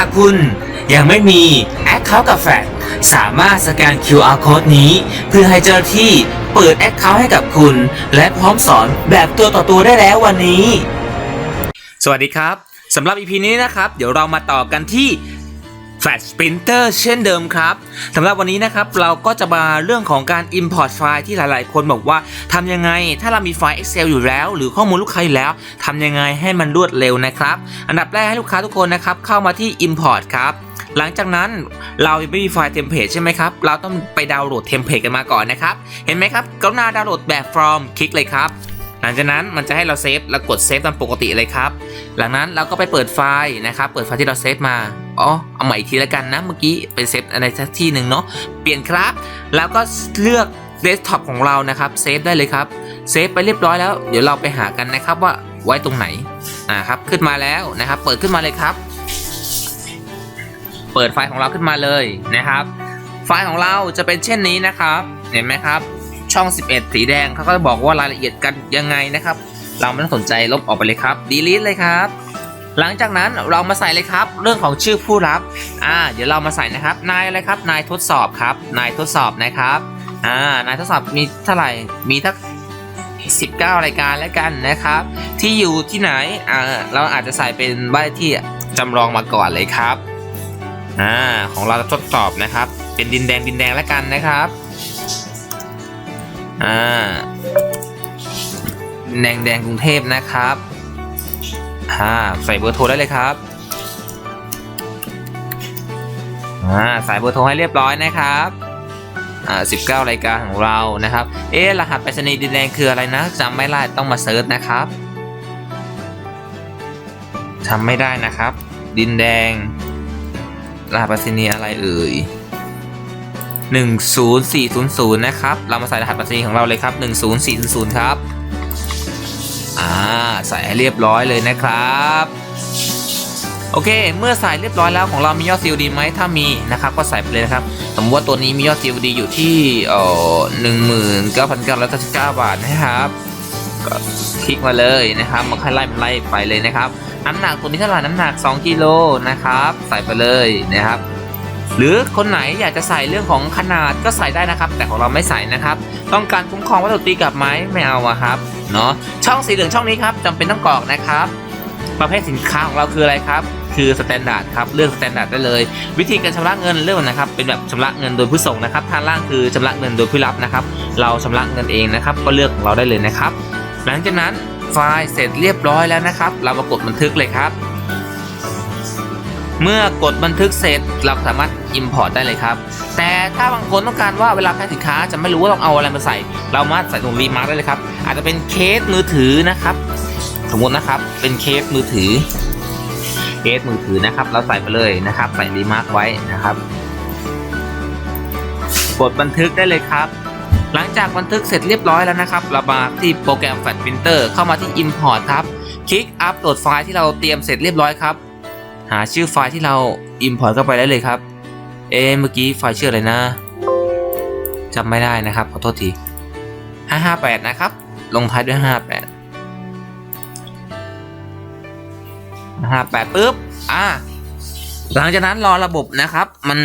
ากคุณยังไม่มีแอคเคาท์กับแฟลสามารถสแกน QR code นี้ เพื่อให้เจ้าหน้าที่เปิดแอคเคาท์ให้กับคุณ และพร้อมสอนแบบตัวต่อตัวได้แล้ววันนี้ สวัสดีครับสำหรับ EP นี้นะครับ เดี๋ยวเรามาต่อกันที่ Flash Printer เช่นเดิมครับสำหรับวันนี้นะครับเราก็จะมาเรื่องของการ Import ไฟล์ที่หลาย ๆ คนบอกว่าทำยังไงถ้าเรามีไฟล์ Excel อยู่แล้ว หรือข้อมูลลูกค้าอยู่แล้วทำยังไงให้มันรวดเร็วนะครับ อันดับแรกให้ลูกค้าทุกคนนะครับเข้ามาที่ Import ครับหลังจากนั้นเราไม่มีไฟล์เทมเพลตใช่ไหมครับ เราต้องไปดาวน์โหลดเทมเพลตกันมาก่อนนะครับ เห็นไหมครับกรุณาดาวน์โหลดแบบ from คลิกเลยครับ หลังจากนั้นมันจะให้เราเซฟแล้วกดเซฟตามปกติเลยครับ หลังนั้นเราก็ไปเปิดไฟล์นะครับ เปิดไฟล์ที่เราเซฟมา อ๋อเอาใหม่อีกทีละกันนะ เมื่อกี้เป็นเซฟอะไรสักที่หนึ่งเนาะเปลี่ยนครับ แล้วก็เลือกเดสก์ท็อปของเรานะครับเซฟได้เลยครับเซฟไปเรียบร้อยแล้ว เดี๋ยวเราไปหากันนะครับว่าไว้ตรงไหนอ่าครับขึ้นมาแล้วนะครับ เปิดขึ้นมาเลยครับ เปิดไฟล์ของเราขึ้นมาเลยนะครับ ไฟล์ของเราจะเป็นเช่นนี้นะครับ เห็นไหมครับ ช่อง 11 สีแดงเขาก็จะบอกว่ารายละเอียดกันยังไงนะครับ เราไม่ต้องสนใจลบออกไปเลยครับ delete เลยครับ หลังจากนั้นเรามาใส่เลยครับ เรื่องของชื่อผู้รับอ่าเดี๋ยวเรามาใส่นะครับ นายอะไรครับ นายทดสอบครับ นายทดสอบนะครับอ่านายทดสอบมีเท่าไหร่มีทั้ง19 รายการแล้วกันนะครับ ที่อยู่ที่ไหนอ่าเราอาจจะใส่เป็นใบที่จำลองมาก่อนเลยครับอ่าของเราจะทดสอบนะครับ เป็นดินแดงดินแดงแล้วกันนะครับอ่าแดงแดงกรุงเทพนะครับ อ่าใส่เบอร์โทรได้เลยครับอ่าใส่เบอร์โทรให้เรียบร้อยนะครับอ่า19 รายการของเรานะครับ เอ๊ะรหัสไปรษณีย์ดินแดงคืออะไรนะจำไม่ได้ต้องมาเซิร์ชนะครับจำไม่ได้นะครับ ดินแดง รหัสไปรษณีย์อะไรเอ่ย10400 นะครับ เรามาใส่รหัสไปรษณีย์ของเราเลยครับ 10400 ครับ อ่าใส่ให้เรียบร้อยเลยนะครับ โอเค เมื่อใส่เรียบร้อยแล้วของเรามียอด COD ไหมถ้ามีนะครับก็ใส่ไปเลยนะครับ สมมติว่าตัวนี้มียอด COD อยู่ที่เอ่อหนึ่งหมื่นเก้าพันเก้าร้อยเก้าสิบเก้าบาทนะครับก็คลิกมาเลยนะครับมันค่อยไล่ไล่ไปเลยนะครับ น้ำหนักตัวนี้เท่าไหร่น้ำหนัก 2กิโลนะครับ ใส่ไปเลยนะครับ หรือคนไหนอยากจะใส่เรื่องของขนาดก็ใส่ได้นะครับ แต่ของเราไม่ใส่นะครับ ต้องการคุ้มครองวัตถุตีกับไหมไม่เอาอะครับเนาะช่องสีเหลืองช่องนี้ครับจำเป็นต้องกรอกนะครับ ประเภทสินค้าของเราคืออะไรครับคือสแตนดาร์ดครับเลือกสแตนดาร์ดได้เลย วิธีการชำระเงินเรื่องนะครับ เป็นแบบชำระเงินโดยผู้ส่งนะครับท่านล่างคือชำระเงินโดยผู้รับนะครับ เราชำระเงินเองนะครับ ก็เลือกของเราได้เลยนะครับ หลังจากนั้นไฟล์เสร็จเรียบร้อยแล้วนะครับ เรามากดบันทึกเลยครับ เมื่อกดบันทึกเสร็จเราสามารถ Import ได้เลยครับ แต่ถ้าบางคนต้องการว่าเวลาแพ็คสินค้าจะไม่รู้ว่าต้องเอาอะไรมาใส่ เรามาใส่ตรงรีมาร์กได้เลยครับ อาจจะเป็นเคสมือถือนะครับ สมมตินะครับเป็นเคสมือถือ เคสมือถือนะครับ เราใส่ไปเลยนะครับ ใส่รีมาร์กไว้นะครับ กดบันทึกได้เลยครับหลังจากบันทึกเสร็จเรียบร้อยแล้วนะครับ เรามาที่โปรแกรม Flash Printer เข้ามาที่ Import ครับ คลิกอัปโหลดไฟล์ที่เราเตรียมเสร็จเรียบร้อยครับ หาชื่อไฟล์ที่เรา Import เข้าไปได้เลยครับ เอ๊เมื่อกี้ไฟล์ชื่ออะไรนะจำไม่ได้นะครับ ขอโทษที 558 นะครับ ลงท้ายด้วย 58 58ปุ๊บ อ่า หลังจากนั้นรอระบบนะครับ มัน